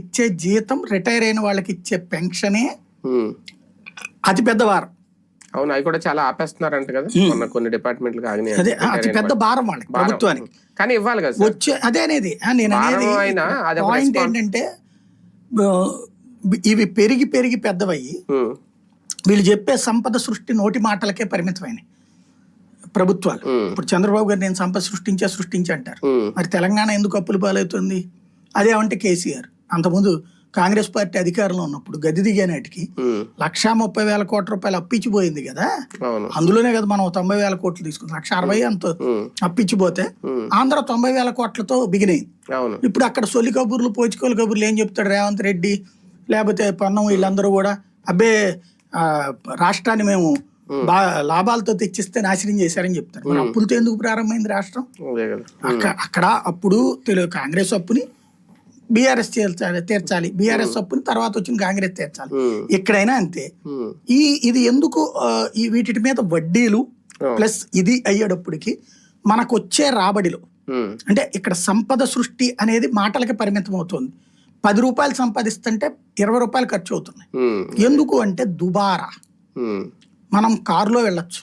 ఇచ్చే జీతం రిటైర్ అయిన వాళ్ళకి ఇచ్చే పెన్షనే. అతి పెద్ద భారం. అవును అవి కూడా చాలా ఆపేస్తున్నారంట కదా. మొన్న కొన్ని డిపార్ట్మెంట్లు అదే అతి పెద్ద భారం వాళ్ళకి ప్రభుత్వానికి. కానీ ఇవ్వాలి కదా వచ్చే అదే అనేది నేను అనేది పాయింట్ ఏంటంటే ఇవి పెరిగి పెరిగి పెద్దవయ్యి. వీళ్ళు చెప్పే సంపద సృష్టి నోటి మాటలకే పరిమితమైనవి ప్రభుత్వాలు. ఇప్పుడు చంద్రబాబు గారు నేను సంపద సృష్టించా సృష్టించా అంటారు. మరి తెలంగాణ ఎందుకు అప్పులు పాలవుతుంది? అదేమంటే కేసీఆర్. అంతకుముందు కాంగ్రెస్ పార్టీ అధికారంలో ఉన్నప్పుడు గది దిగానాటికి. లక్షా ముప్పై వేల కోట్ల రూపాయలు అప్పిచ్చిపోయింది కదా? అందులోనే కదా మనం తొంభై వేల కోట్లు తీసుకుంది లక్ష అరవై అంత ఉమ్. ఆంధ్ర తొంభై వేల కోట్లతో బిగినైంది. ఇప్పుడు అక్కడ సొలి కబుర్లు పోచుకోలు కబుర్లు ఏం చెప్తాడు రేవంత్ రెడ్డి? లేకపోతే పొన్నం వీళ్ళందరూ కూడా అబ్బే రాష్ట్రాన్ని మేము లాభాలతో తెచ్చిస్తే నాశనం చేశారని చెప్తారు. అప్పులతో ఎందుకు ప్రారంభమైంది రాష్ట్రం? అక్కడ అప్పుడు తెలుగు కాంగ్రెస్ అప్పుని బీఆర్ఎస్ తీర్చాలి తీర్చాలి బీఆర్ఎస్ అప్పుని తర్వాత వచ్చిన కాంగ్రెస్ తీర్చాలి. ఎక్కడైనా అంతే. ఈ ఇది ఎందుకు ఈ వీటి మీద వడ్డీలు. ప్లస్ ఇది అయ్యేటప్పటికి మనకు వచ్చే రాబడిలో. అంటే ఇక్కడ సంపద సృష్టి అనేది మాటలకి పరిమితం అవుతుంది పది రూపాయలు సంపాదిస్తుంటే ఇరవై రూపాయలు ఖర్చు అవుతుంది ఉమ్. ఎందుకు అంటే దుబారా. మనం కారులో వెళ్ళొచ్చు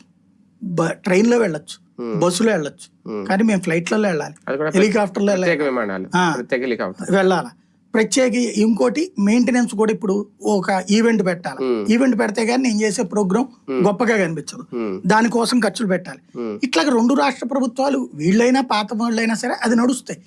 బ- ట్రైన్లో వెళ్ళొచ్చు బస్సులో వెళ్ళొచ్చు. కానీ మేము ఫ్లైట్లలో వెళ్ళాలి. హెలికాప్టర్లో వెళ్ళాలి. వెళ్ళాలి? ప్రత్యేక ఇంకోటి మెయింటెనెన్స్ కూడా ఇప్పుడు ఒక ఈవెంట్ పెట్టాలి. ఈవెంట్ పెడితే కానీ నేను చేసే ప్రోగ్రామ్ గొప్పగా కనిపించదు. దానికోసం ఖర్చులు పెట్టాలి. ఉమ్. ఇట్లాగ రెండు రాష్ట్ర ప్రభుత్వాలు వీళ్ళైనా పాత వాళ్ళైనా సరే అది నడుస్తాయి.